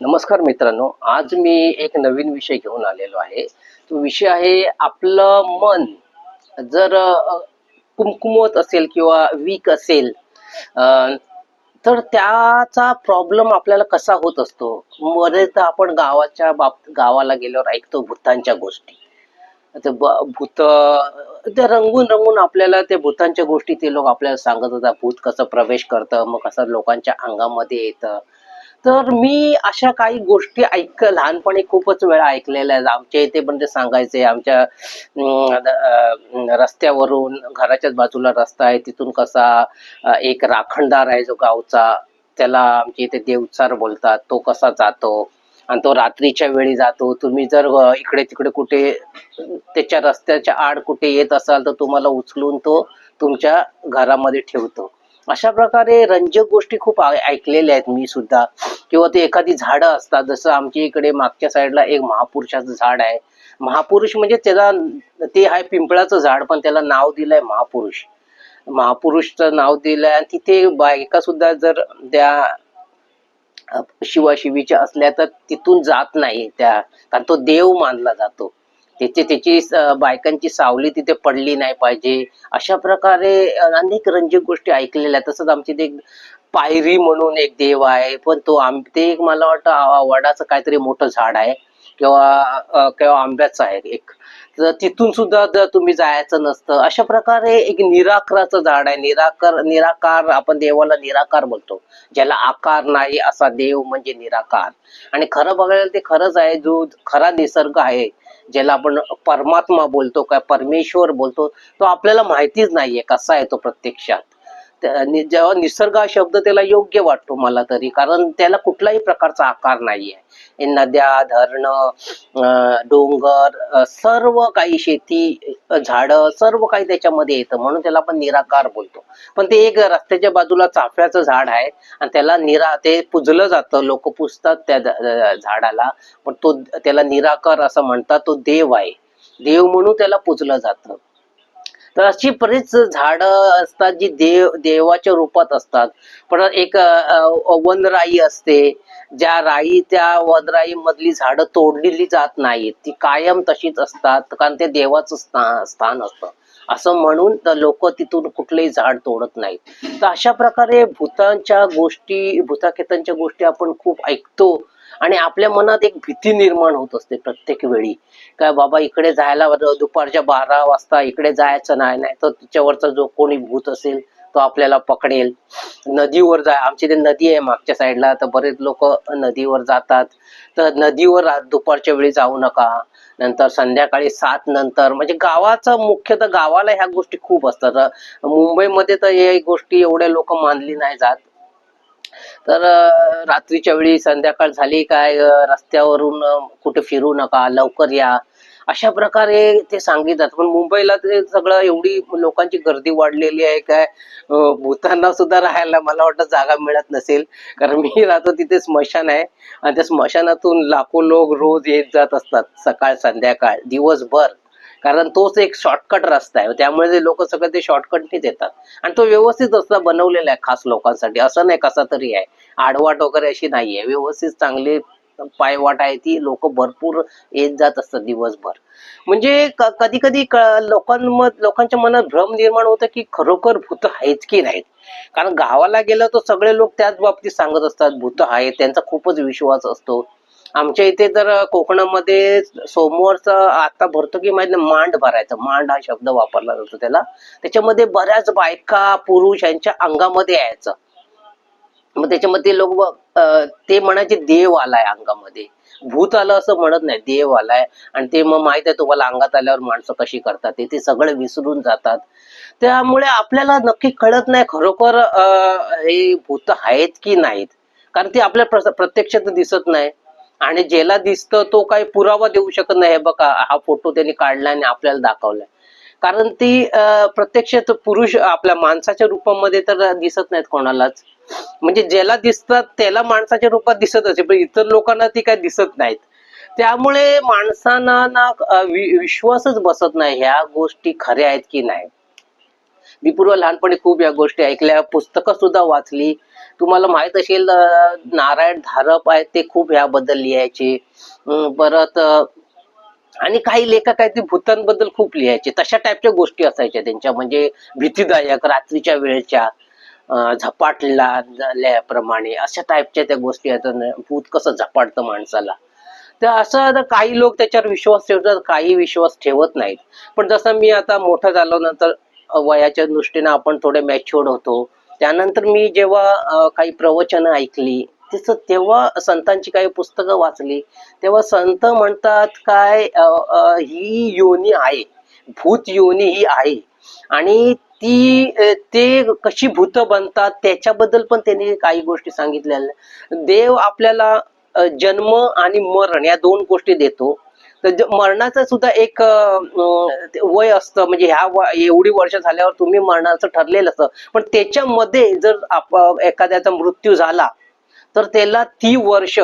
नमस्कार मित्रांनो आज मी एक नवीन विषय घेऊन आलेलो आहे. तो विषय आहे आपलं मन. जर कुमकुमत असेल किंवा वीक असेल तर त्याचा प्रॉब्लेम आपल्याला कसा होत असतो? बरेचदा आपण गावाच्या बाब गावाला गेल्यावर ऐकतो भूतांच्या गोष्टी. भूत ते रंगून रंगून आपल्याला ते भूतांच्या गोष्टी ते लोक आपल्याला सांगत होता भूत कसं प्रवेश करतं मग कसं लोकांच्या अंगामध्ये येतं. तर मी अशा काही गोष्टी ऐक लहानपणी खूपच वेळा ऐकलेल्या आहेत. आमच्या इथे पण ते सांगायचे आमच्या रस्त्यावरून घराच्याच बाजूला रस्ता आहे. तिथून कसा एक राखणदार आहे जो गावचा त्याला आमच्या इथे देवचार बोलतात. तो कसा जातो आणि तो रात्रीच्या वेळी जातो. तुम्ही जर इकडे तिकडे कुठे त्याच्या रस्त्याच्या आड कुठे येत असाल तर तुम्हाला उचलून तो तुमच्या घरामध्ये ठेवतो. अशा प्रकारे रंजक गोष्टी खूप ऐकलेल्या आहेत मी सुद्धा. किंवा ते एखादी झाडं असतात जसं आमच्या इकडे मागच्या साईडला एक महापुरुषाचं झाड आहे. महापुरुष म्हणजे त्याला ते आहे पिंपळाचं झाड पण त्याला नाव दिलंय महापुरुष. महापुरुषचं नाव दिलंय आणि तिथे बायका सुद्धा जर त्या शिवाशिवीच्या असल्या तर तिथून जात नाही त्या कारण तो देव मानला जातो. त्याची त्याची बायकांची सावली तिथे पडली नाही पाहिजे. अशा प्रकारे अनेक रंजक गोष्टी ऐकलेल्या तसंच आमची ते एक पायरी म्हणून एक देव आहे. पण तो आम ते एक मला वाटतं वडाचं काहीतरी मोठं झाड आहे. किंवा किंवा आंब्याचं आहे एक. तर तिथून सुद्धा जर तुम्ही जायचं नसतं अशा प्रकारे एक निराकाराचं झाड आहे. निराकार निराकार आपण देवाला निराकार बोलतो ज्याला आकार नाही असा देव म्हणजे निराकार. आणि खरं बघायला ते खरंच आहे जो खरा निसर्ग आहे ज्याला आपण परमात्मा बोलतो काय परमेश्वर बोलतो तो आपल्याला माहितीच नाहीये कसा आहे तो प्रत्यक्षात. जेव्हा निसर्ग हा शब्द त्याला योग्य वाटतो मला तरी कारण त्याला कुठलाही प्रकारचा आकार नाहीये. नद्या धरण डोंगर सर्व काही शेती झाड सर्व काही त्याच्यामध्ये येतं. म्हणून त्याला आपण निराकार बोलतो. पण ते एक रस्त्याच्या बाजूला चाफ्याचं झाड आहे आणि त्याला निरा ते पुजलं जातं. लोक पुजतात त्या झाडाला. पण तो त्याला निराकार असं म्हणतात तो देव आहे. देव म्हणून त्याला पुजलं जातं. तर अशी बरीच झाडं असतात जी देव देवाच्या रूपात असतात. पण एक वनराई असते ज्या राई त्या वनराई मधली झाडं तोडलेली जात नाहीत. ती कायम तशीच असतात कारण ते देवाचं स्थान स्थान असतं. असं म्हणून लोक तिथून कुठलेही झाड तोडत नाहीत. तर अशा प्रकारे भूतांच्या गोष्टी भूताखेतांच्या गोष्टी आपण खूप ऐकतो. आणि आपल्या मनात एक भीती निर्माण होत असते प्रत्येक वेळी. काय बाबा इकडे जायला दुपारच्या बारा वाजता इकडे जायचं नाही नाही तर तिच्यावरचा जो कोणी भूत असेल तो आपल्याला पकडेल. नदीवर जाय आमची ते नदी आहे मागच्या साईडला तर बरेच लोक नदीवर जातात. तर नदीवर दुपारच्या वेळी जाऊ नका. नंतर संध्याकाळी सात नंतर म्हणजे गावाचं मुख्यतः गावाला ह्या गोष्टी खूप असतात. मुंबईमध्ये तर या गोष्टी एवढ्या लोक मानली नाही जात. तर रात्रीच्या वेळी संध्याकाळ झाली काय रस्त्यावरून कुठे फिरू नका लवकर या. अशा प्रकारे ते सांगिततात पण मुंबईला ते सगळं एवढी लोकांची गर्दी वाढलेली आहे काय भूतांना सुद्धा राहायला मला वाटतं जागा मिळत नसेल. कारण मी राहतो तिथे स्मशान आहे. आणि त्या स्मशानातून लाखो लोक रोज येत जात असतात सकाळ संध्याकाळ दिवसभर. कारण तोच एक शॉर्टकट रस्ता आहे. त्यामुळे ते लोक सगळं ते शॉर्टकटनेच येतात. आणि तो व्यवस्थित रस्ता बनवलेला आहे खास लोकांसाठी. असं नाही कसा तरी आहे. आडवाट वगैरे अशी नाही आहे व्यवस्थित चांगली पायवाट आहे ती. लोक भरपूर येत जात असतात दिवसभर. म्हणजे कधी कधी लोकांमध्ये लोकांच्या मनात भ्रम निर्माण होतं की खरोखर भूत आहेत की नाहीत? कारण गावाला गेलं तर सगळे लोक त्याच बाबतीत सांगत असतात भूत आहेत. त्यांचा खूपच विश्वास असतो. आमच्या इथे तर कोकणामध्ये सोमवारचं आता भरतो की माहिती नाही, मांड भरायचं. मांड हा शब्द वापरला जातो त्याला. त्याच्यामध्ये बऱ्याच बायका पुरुष यांच्या अंगामध्ये यायचं. मग त्याच्यामध्ये लोक ते म्हणायचे देव आलाय अंगामध्ये. भूत आलं असं म्हणत नाही देव आलाय. आणि ते मग माहीत आहे तुम्हाला अंगात आल्यावर माणसं कशी करतात. ते ते सगळं विसरून जातात. त्यामुळे आपल्याला नक्की कळत नाही खरोखर हे भूत आहेत की नाहीत. कारण ते आपल्या प्रत्यक्षात दिसत नाही. आणि ज्याला दिसतं तो काही पुरावा देऊ शकत नाही. हे बघा हा फोटो त्यांनी काढला आणि आपल्याला दाखवलाय. कारण ती प्रत्यक्ष प्रत्यक्षात पुरुष आपल्या माणसाच्या रूपामध्ये तर दिसत नाहीत कोणालाच. म्हणजे ज्याला दिसतात त्याला माणसाच्या रूपात दिसत असे पण इतर लोकांना ती काय दिसत नाहीत. त्यामुळे माणसांना ना विश्वासच बसत नाही ह्या गोष्टी खऱ्या आहेत की नाही. मी पूर्व लहानपणी खूप या गोष्टी ऐकल्या पुस्तकं सुद्धा वाचली. तुम्हाला माहीत असेल नारायण धारप आहेत ते खूप याबद्दल लिहायचे. परत आणि काही लेखक आहेत ते भूतांबद्दल खूप लिहायचे. तशा टाईपच्या गोष्टी असायच्या त्यांच्या म्हणजे भीतीदायक रात्रीच्या वेळच्या झपाटला झाल्याप्रमाणे अशा टाईपच्या त्या गोष्टी आहेत. भूत कसं झपाटतं माणसाला. तर असं काही लोक त्याच्यावर विश्वास ठेवतात काही विश्वास ठेवत नाहीत. पण जसं मी आता मोठं झालो नंतर वयाच्या दृष्टीने आपण थोडे मॅच्युअर्ड होतो. त्यानंतर मी जेव्हा काही प्रवचनं ऐकली तिचं तेव्हा संतांची काही पुस्तकं वाचली तेव्हा संत म्हणतात काय ही योनी आहे भूत योनी ही आहे. आणि ती ते कशी भूत बनतात त्याच्याबद्दल पण त्यांनी काही गोष्टी सांगितलेल्या देव आपल्याला जन्म आणि मरण या दोन गोष्टी देतो. तर मरणाचं सुद्धा एक वय असतं. म्हणजे ह्या व- एवढी वर्ष झाल्यावर तुम्ही मरणाचं ठरलेलं असतं. पण त्याच्यामध्ये जर एखाद्याचा मृत्यू झाला तर त्याला ती वर्ष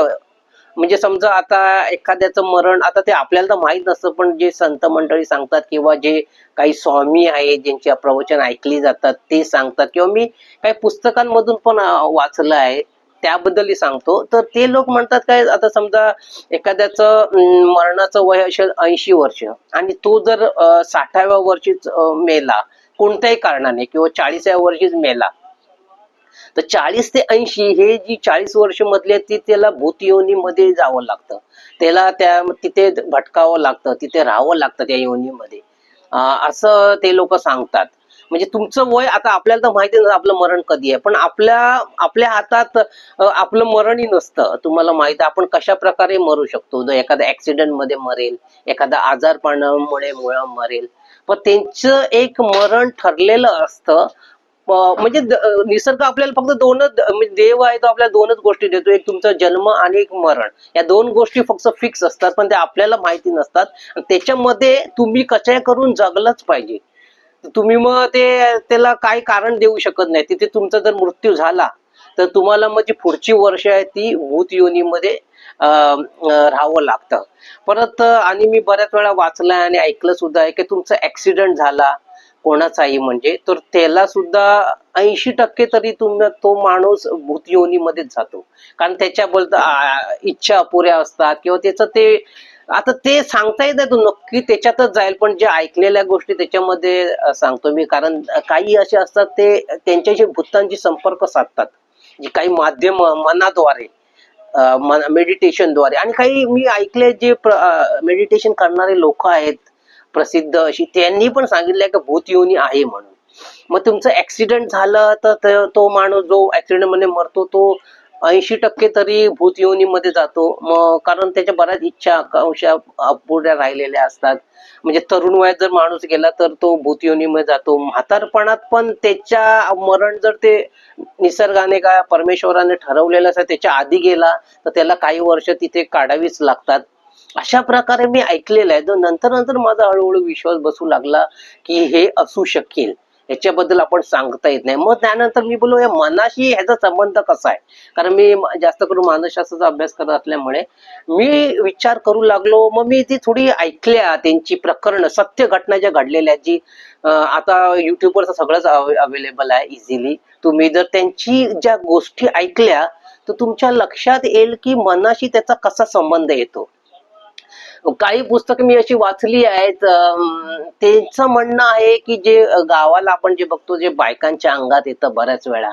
म्हणजे समजा आता एखाद्याचं मरण आता ते आपल्याला तर माहीत नसतं पण जे संत मंडळी सांगतात किंवा जे काही स्वामी आहेत ज्यांची प्रवचन ऐकली जातात ते सांगतात. किंवा मी काही पुस्तकांमधून पण वाचलं आहे. त्याबद्दलही सांगतो. तर ते लोक म्हणतात काय आता समजा एखाद्याचं मरणाचं वय असेल ऐंशी वर्ष आणि तो जर साठाव्या वर्षीच मेला कोणत्याही कारणाने किंवा चाळीसाव्या वर्षीच मेला तर चाळीस ते ऐंशी हे जी चाळीस वर्ष मधले ती त्याला भूत योनीमध्ये जावं लागतं. त्याला त्या तिथे भटकावं लागतं तिथे राहावं लागतं त्या योनीमध्ये. असं ते लोक सांगतात. म्हणजे तुमचं वय आता आपल्याला तर माहिती नसतं आपलं मरण कधी आहे. पण आपल्या आपल्या हातात आपलं मरणही नसतं. तुम्हाला माहिती आपण कशा प्रकारे मरू शकतो? एखाद्या ऍक्सिडेंटमध्ये मरेल एखादा आजारपणामुळे मुळे मरेल. पण त्यांचं एक मरण ठरलेलं असतं. म्हणजे निसर्ग आपल्याला फक्त दोनच म्हणजे देव आहे तो आपल्याला दोनच गोष्टी देतो. एक तुमचा जन्म आणि एक मरण. या दोन गोष्टी फक्त फिक्स असतात पण त्या आपल्याला माहिती नसतात. त्याच्यामध्ये तुम्ही कशा करून जगलंच पाहिजे. तुम्ही मग ते त्याला काही कारण देऊ शकत नाही. तिथे तुमचा जर मृत्यू झाला तर तुम्हाला मग जी पुढची वर्ष आहे ती भूत योनीमध्ये राहावं लागतं. परत आणि मी बऱ्याच वेळा वाचलंय आणि ऐकलं सुद्धा आहे की तुमचा ऍक्सिडेंट झाला कोणाचाही म्हणजे तर त्याला सुद्धा ऐंशी टक्के तरी तुम्ही तो माणूस भूत योनीमध्येच जातो. कारण त्याच्याबद्दल इच्छा अपुऱ्या असतात किंवा त्याचं ते आता ते सांगता येत नाही नक्की त्याच्यातच जाईल पण जे ऐकलेल्या गोष्टी त्याच्यामध्ये सांगतो मी. कारण काही असे असतात ते त्यांच्याशी भूतांशी संपर्क साधतात. जे काही माध्यम मनाद्वारे मेडिटेशनद्वारे आणि काही मी ऐकले जे मेडिटेशन करणारे लोक आहेत प्रसिद्ध अशी त्यांनी पण सांगितलंय की भूत योनी आहे म्हणून. मग तुमचं ऍक्सिडेंट झालं तर तो माणूस जो ऍक्सिडेंटमध्ये मरतो तो ऐंशी टक्के तरी भूत योनीमध्ये जातो. मग कारण त्याच्या बऱ्याच इच्छा आकांक्षा अपुऱ्या राहिलेल्या असतात. म्हणजे तरुण वयात जर माणूस गेला तर तो भूत योनीमध्ये जातो. म्हातारपणात पण त्याच्या मरण जर ते निसर्गाने का परमेश्वराने ठरवलेलं असं त्याच्या आधी गेला तर त्याला काही वर्ष तिथे काढावीच लागतात. अशा प्रकारे मी ऐकलेलं आहे. नंतर नंतर माझा हळूहळू विश्वास बसू लागला की हे असू शकेल. याच्याबद्दल आपण सांगता येत नाही. मग त्यानंतर मी बोललो या मनाशी ह्याचा संबंध कसा आहे? कारण मी जास्त करून मानसशास्त्राचा अभ्यास करत असल्यामुळे मी विचार करू लागलो. मग मी ती थोडी ऐकल्या त्यांची प्रकरण सत्य घटना ज्या घडलेल्या जी आता युट्यूबवर तर सगळंच अवेलेबल आहे इझिली तुम्ही जर त्यांची ज्या गोष्टी ऐकल्या तर तुमच्या लक्षात येईल की मनाशी त्याचा कसा संबंध येतो. काही पुस्तकं मी अशी वाचली आहेत त्यांचं म्हणणं आहे की जे गावाला आपण जे बघतो जे बायकांच्या अंगात येतं बऱ्याच वेळा.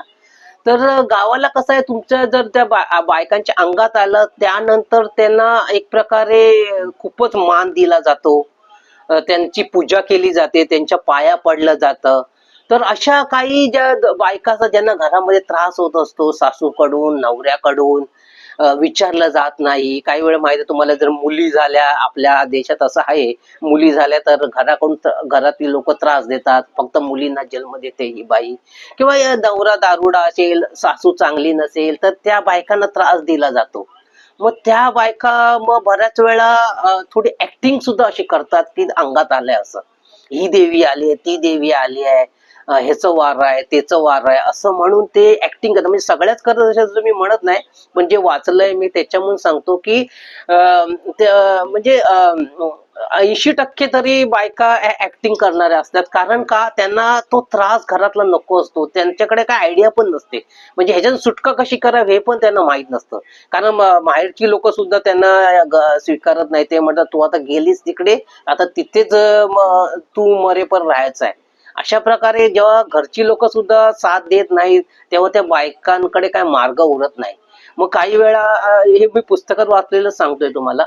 तर गावाला कसं आहे तुमच्या जर त्या बा- बायकांच्या अंगात आलं त्यानंतर त्यांना एक प्रकारे खूपच मान दिला जातो. त्यांची पूजा केली जाते त्यांच्या पाया पडलं जातं. तर अशा काही ज्या बायकाचा बायका ज्यांना घरामध्ये त्रास होत असतो सासूकडून नवऱ्याकडून विचारलं जात नाही. काही वेळ माहिती आहे तुम्हाला जर मुली झाल्या आपल्या देशात असं आहे मुली झाल्या तर घराकडून घरातील लोक त्रास देतात. फक्त मुलींना जन्म देते ही बाई. किंवा या नवरा दारुडा असेल सासू चांगली नसेल तर त्या बायकांना त्रास दिला जातो. मग त्या बायका मग बऱ्याच वेळा थोडी ऍक्टिंग सुद्धा अशी करतात की अंगात आलंय असं. ही देवी आली आहे ती देवी आली आहे ह्याचं वार आहे त्याचं वार आहे असं म्हणून ते ऍक्टिंग करतात. म्हणजे सगळ्याच करत अशाचं मी म्हणत नाही पण जे वाचलंय मी त्याच्यामुळे सांगतो की म्हणजे ऐंशी टक्के तरी बायका ऍक्टिंग करणाऱ्या असतात. कारण का? त्यांना तो त्रास घरातला नको असतो. त्यांच्याकडे काय आयडिया पण नसते. म्हणजे ह्याच्यात सुटका कशी करावी हे पण त्यांना माहीत नसतं. कारण माहेरची बाहेरची लोक सुद्धा त्यांना स्वीकारत नाही. ते म्हणतात तू आता गेलीस तिकडे आता तिथेच तू मरे तू मरेपर राहायचं आहे. अशा प्रकारे जेव्हा घरची लोक सुद्धा साथ देत नाहीत तेव्हा त्या बायकांकडे काय मार्ग उरत नाही. मग काही वेळा हे मी पुस्तकात वाचलेलं सांगतोय तुम्हाला.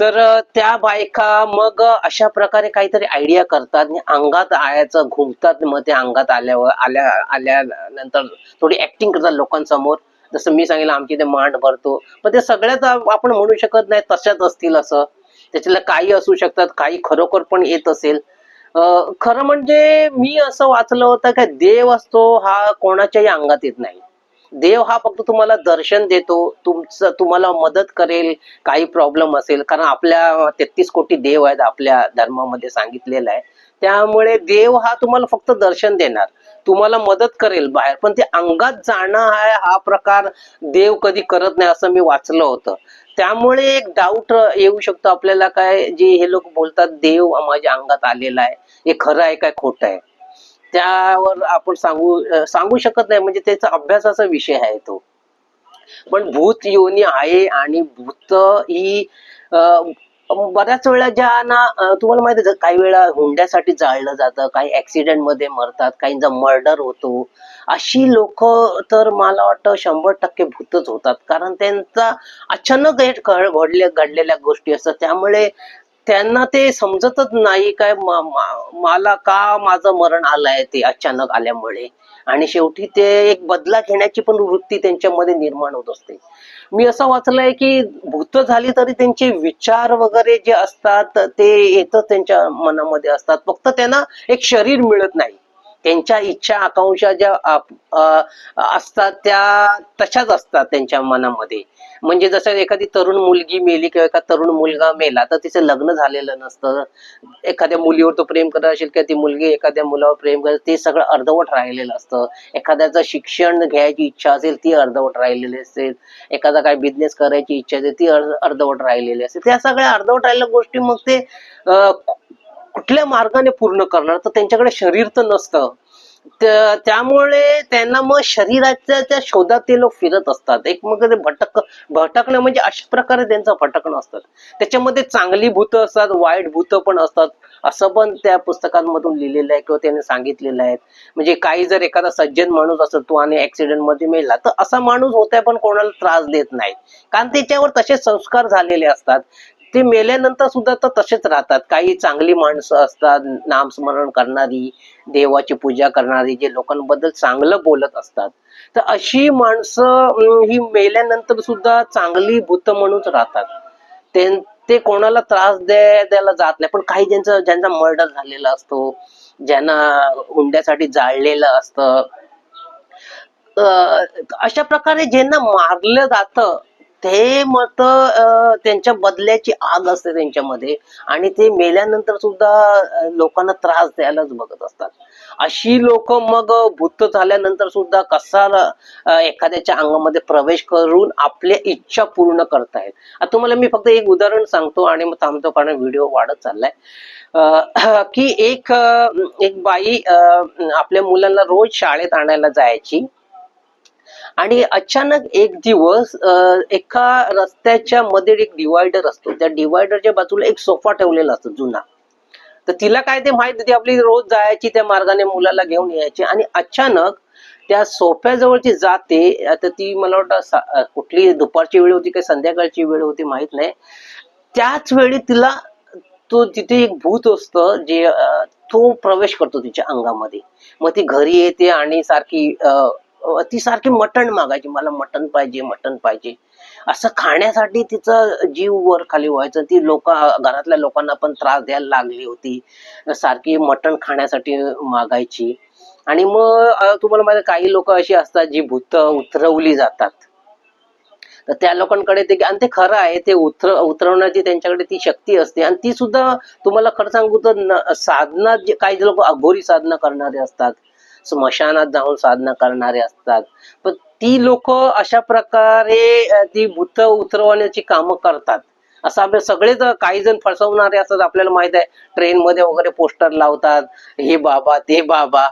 तर त्या बायका मग अशा प्रकारे काहीतरी आयडिया करतात आणि अंगात आयाचं घुमतात मग ते अंगात आल्यावर आल्या आल्यानंतर थोडी ऍक्टिंग करतात लोकांसमोर. जसं मी सांगितलं आमची ते मांड भरतो. पण ते सगळ्याच आपण म्हणू शकत नाही तशाच असतील असं. त्याच्यातलं काही असू शकतात काही खरोखर पण येत असेल. खरं म्हणजे मी असं वाचलं होतं का देव असतो हा कोणाच्याही अंगात येत नाही. देव हा फक्त तुम्हाला दर्शन देतो तुमचं तुम्हाला मदत करेल काही प्रॉब्लेम असेल कारण आपल्या तेहतीस कोटी देव आहेत आपल्या धर्मामध्ये सांगितलेलं आहे. त्यामुळे देव हा तुम्हाला फक्त दर्शन देणार. तुम्हाला मदत करेल बाहेर. पण ते अंगात जाणं हा हा प्रकार देव कधी करत नाही असं मी वाचलं होतं. त्यामुळे एक डाऊट येऊ शकतो आपल्याला काय जे हे लोक बोलतात देव माझ्या अंगात आलेला आहे. हे खरं आहे काय खोटं आहे? त्यावर आपण सांगू सांगू शकत नाही. म्हणजे त्याचा अभ्यासाचा विषय आहे तो. पण भूत योनी आहे आणि भूत ही बऱ्याच वेळा ज्या ना तुम्हाला माहिती काही वेळा हुंड्यासाठी जाळलं जातं काही ऍक्सिडेंटमध्ये मरतात काहींचा मर्डर होतो अशी लोक तर मला वाटतं शंभर टक्के भूतच होतात. कारण त्यांचा अचानक घडल्या घडलेल्या गोष्टी असतात. त्यामुळे त्यांना ते समजतच नाही काय मला का माझं मरण आलंय ते अचानक आल्यामुळे. आणि शेवटी ते एक बदला घेण्याची पण वृत्ती त्यांच्यामध्ये निर्माण होत असते. मी असं वाचलंय की भूत झाली तरी त्यांचे विचार वगैरे जे असतात ते येतच त्यांच्या मनामध्ये असतात. फक्त त्यांना एक शरीर मिळत नाही. त्यांच्या इच्छा आकांक्षा ज्या असतात त्या तशाच असतात त्यांच्या मनामध्ये. म्हणजे जसं एखादी तरुण मुलगी मेली किंवा एखादा तरुण मुलगा मेला तर तिचं लग्न झालेलं नसतं. एखाद्या मुलीवर तो प्रेम करत असेल किंवा ती मुलगी एखाद्या मुलावर प्रेम करत ते सगळं अर्धवट राहिलेलं असतं. एखाद्याचं शिक्षण घ्यायची इच्छा असेल ती अर्धवट राहिलेली असेल. एखादा काय बिझनेस करायची इच्छा असेल ती अर्ध- अर्धवट राहिलेली असेल. त्या सगळ्या अर्धवट राहिलेल्या गोष्टी मग ते अं, कुठल्या मार्गाने पूर्ण करणार? तर त्यांच्याकडे शरीर तर नसतं. त्यामुळे त्यांना मग शरीराच्या त्या शोधात ते लोक फिरत असतात. एक मग ते भटक भटकणं म्हणजे अशा प्रकारे त्यांचं भटकणं असतात त्याच्यामध्ये चांगली भूत असतात वाईट भूत पण असतात. असं पण त्या पुस्तकांमधून लिहिलेलं आहे किंवा त्यांनी सांगितलेलं आहे. म्हणजे काही जर एखादा सज्जन माणूस असेल तो आणि ऍक्सिडेंटमध्ये मेला तर असा माणूस होता पण कोणाला त्रास देत नाही. कारण त्याच्यावर तसे संस्कार झालेले असतात. ते मेल्यानंतर सुद्धा तर तसेच राहतात. काही चांगली माणसं असतात नामस्मरण करणारी देवाची पूजा करणारी जे लोकांबद्दल चांगलं बोलत असतात. तर अशी माणसं ही मेल्यानंतर सुद्धा चांगली भूत म्हणूनच राहतात. ते- ते कोणाला त्रास द्यायला जात नाही. पण काही ज्यांचा ज्यांचा मर्डर झालेला असतो ज्यांना हुंड्यासाठी जाळलेलं असतं अशा प्रकारे ज्यांना मारलं जातं ते मत त्यांच्या बदल्याची आग असते त्यांच्यामध्ये. आणि ते मेल्यानंतर सुद्धा लोकांना त्रास द्यायलाच बघत असतात. अशी लोक मग भूत झाल्यानंतर सुद्धा कसा एखाद्याच्या अंगामध्ये प्रवेश करून आपल्या इच्छा पूर्ण करतायत. आता तुम्हाला मी फक्त एक उदाहरण सांगतो आणि मग थांबतो कारण व्हिडिओ वाढत चाललाय. की एक एक बाई आपल्या मुलांना रोज शाळेत आणायला जायची. आणि अचानक एक दिवस एका रस्त्याच्या मध्ये एक डिवायडर असतो. त्या डिवायडरच्या बाजूला एक सोफा ठेवलेला असतो जुना. तर तिला काय ते माहीत होती आपली रोज जायची त्या मार्गाने मुलाला घेऊन यायची. आणि अचानक त्या सोफ्याजवळची जाते आता ती मला वाटतं कुठली दुपारची वेळ होती काही संध्याकाळची वेळ होती माहीत नाही. त्याच वेळी तिला तो तिथे एक भूत असतं जे तो प्रवेश करतो तिच्या अंगामध्ये. मग ती घरी येते आणि सारखी अं, ती सारखी मटण मागायची. मला मटण पाहिजे मटण पाहिजे. असं खाण्यासाठी तिचा जीव वर खाली व्हायचं. ती लोक घरातल्या लोकांना पण त्रास द्यायला लागली होती. सारखी मटण खाण्यासाठी मागायची. आणि मग तुम्हाला माहिती काही लोक अशी असतात जी भूत उतरवली जातात. तर त्या लोकांकडे ते आणि ते खरं आहे ते उतर उतरवण्याची त्यांच्याकडे ती शक्ती असते. आणि ती सुद्धा तुम्हाला खरं सांगू तर साधना जे काही लोक अघोरी साधना करणारे असतात. स्मशानात जाऊन साधना करणारे असतात. पण ती लोक अशा प्रकारे ती भूत उतरवण्याची कामं करतात. असं आपले सगळेच काही जण फसवणारे असतात आपल्याला माहीत आहे. ट्रेन मध्ये वगैरे पोस्टर लावतात. हे बाबा ते बाबा.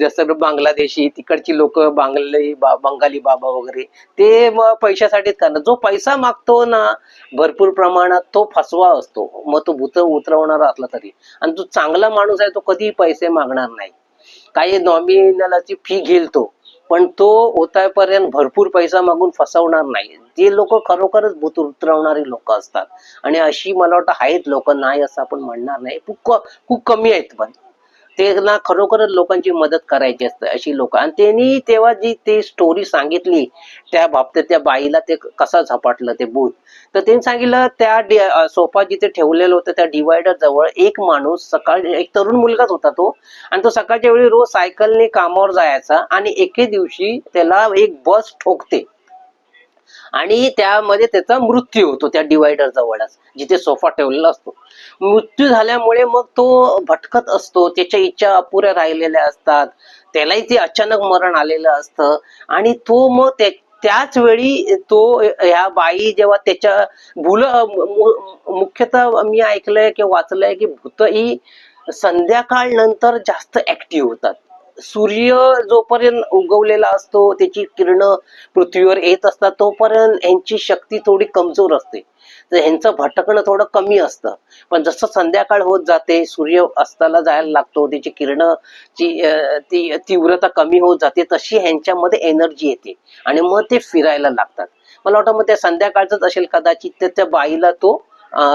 जसं बांगलादेशी तिकडची लोक बांगली बा- बंगाली बाबा वगैरे. ते मग पैशासाठीच करणार जो पैसा मागतो ना भरपूर प्रमाणात तो फसवा असतो. मग तो भूत उतरवणारा असला तरी. आणि जो चांगला माणूस आहे तो कधीही पैसे मागणार नाही. काही नॉमिनलाची फी घेईल तो. पण तो होतापर्यंत भरपूर पैसा मागून फसवणार नाही. जे लोक खरोखरच भूत उतरवणारी लोक असतात. आणि अशी मला वाटतं आहेत लोक. नाही असं आपण म्हणणार नाही. खूप खूप कमी आहेत पण. त्यांना खरोखरच लोकांची मदत करायची असते अशी लोक. आणि त्यांनी तेव्हा जी ते स्टोरी सांगितली त्या बाबतीत त्या बाईला ते कसं झपाटलं ते भूत. तर त्यांनी सांगितलं त्या सोफा जिथे ठेवलेलं होतं त्या डिवायडर जवळ एक माणूस सकाळ एक तरुण मुलगाच होता तो. आणि तो सकाळच्या वेळी रोज सायकलने कामावर जायचा आणि एके दिवशी त्याला एक बस ठोकते. आणि त्यामध्ये त्याचा मृत्यू होतो त्या डिवायडर जवळच जिथे सोफा ठेवलेला असतो. मृत्यू झाल्यामुळे मग तो भटकत असतो त्याच्या इच्छा अपुऱ्या राहिलेल्या असतात त्यालाही ते अचानक मरण आलेलं असतं आणि तो मग त्या त्याच वेळी तो ह्या बाई जेव्हा त्याच्या भूल मुख्यतः मी ऐकलंय किंवा वाचलंय की भूत ही संध्याकाळ नंतर जास्त ऍक्टिव्ह होतात. सूर्य जोपर्यंत उगवलेला असतो त्याची किरण पृथ्वीवर येत असतात तोपर्यंत यांची शक्ती थोडी कमजोर असते. तर ह्यांचं भटकणं थोडं कमी असतं. पण जसं संध्याकाळ होत जाते सूर्य अस्ताला जायला लागतो त्याची किरणची ती तीव्रता कमी होत जाते तशी ह्यांच्यामध्ये एनर्जी येते आणि मग ते फिरायला लागतात. मला वाटतं मग त्या संध्याकाळच असेल कदाचित तर त्या बाईला तो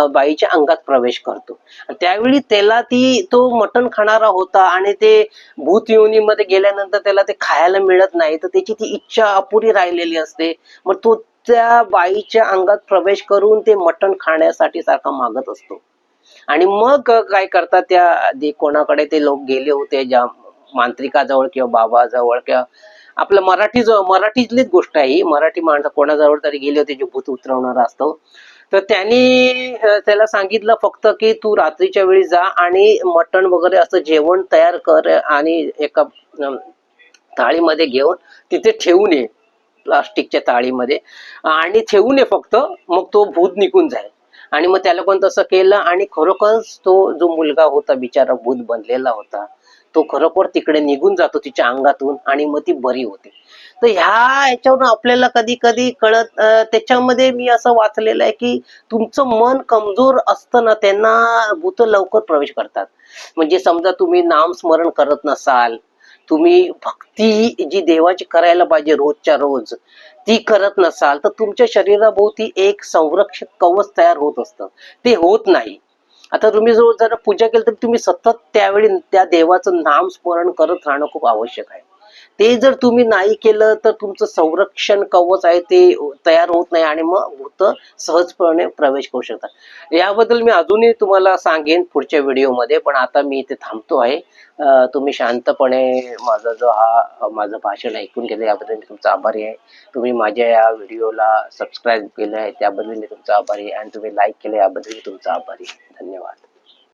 बाईच्या अंगात प्रवेश करतो. त्यावेळी त्याला ती तो मटण खाणारा होता आणि ते भूत योनीमध्ये गेल्यानंतर त्याला ते खायला मिळत नाही तर त्याची ती इच्छा अपुरी राहिलेली असते. मग तो त्या बाईच्या अंगात प्रवेश करून ते मटण खाण्यासाठी सारखा मागत असतो. आणि मग काय करतात त्या कोणाकडे ते लोक गेले होते ज्या मांत्रिकाजवळ किंवा बाबाजवळ किंवा आपलं मराठी मराठीतलीच गोष्ट आहे ही. मराठी माणसं कोणाजवळ तरी गेले होते जे भूत उतरवणारा असतो. तर त्यांनी त्याला सांगितलं फक्त की तू रात्रीच्या वेळी जा आणि मटण वगैरे असं जेवण तयार कर आणि एका थाळीमध्ये घेऊन तिथे ठेवून ये प्लास्टिकच्या थाळीमध्ये. आणि ठेवून ये फक्त मग तो भूत निघून जाईल. आणि मग त्याला पण तसं केलं आणि खरोखरच तो जो मुलगा होता बिचारा भूत बनलेला होता तो खरोखर तिकडे निघून जातो तिच्या अंगातून आणि मग ती बरी होते. तर ह्या याच्यावरून आपल्याला कधी कधी कळत त्याच्यामध्ये मी असं वाचलेलं आहे की तुमचं मन कमजोर असतं ना त्यांना भूत लवकर प्रवेश करतात. म्हणजे समजा तुम्ही नामस्मरण करत नसाल तुम्ही भक्ती जी देवाची करायला पाहिजे रोजच्या रोज ती करत नसाल तर तुमच्या शरीराभोवती एक संरक्षक कवच तयार होत असतं. ते होत नाही. आता तुम्ही जर जर पूजा केली तर तुम्ही सतत त्यावेळी त्या देवाचं नाम स्मरण करत राहणं खूप आवश्यक आहे. ते जर तुम्ही नाही केलं तर तुमचं संरक्षण कवच आहे ते तयार होत नाही आणि मग भूत सहजपणे प्रवेश करू शकतात याबद्दल मी अजूनही तुम्हाला सांगेन पुढच्या व्हिडिओमध्ये पण आता मी इथे थांबतो आहे. तुम्ही शांतपणे माझा जो हा माझं भाषण ऐकून घेतलं याबद्दल मी तुमचा आभारी आहे. तुम्ही माझ्या या व्हिडिओला सबस्क्राईब केलं आहे त्याबद्दल मी तुमचा आभारी आहे आणि तुम्ही लाईक केलं याबद्दल मी तुमचा आभारी आहे. धन्यवाद.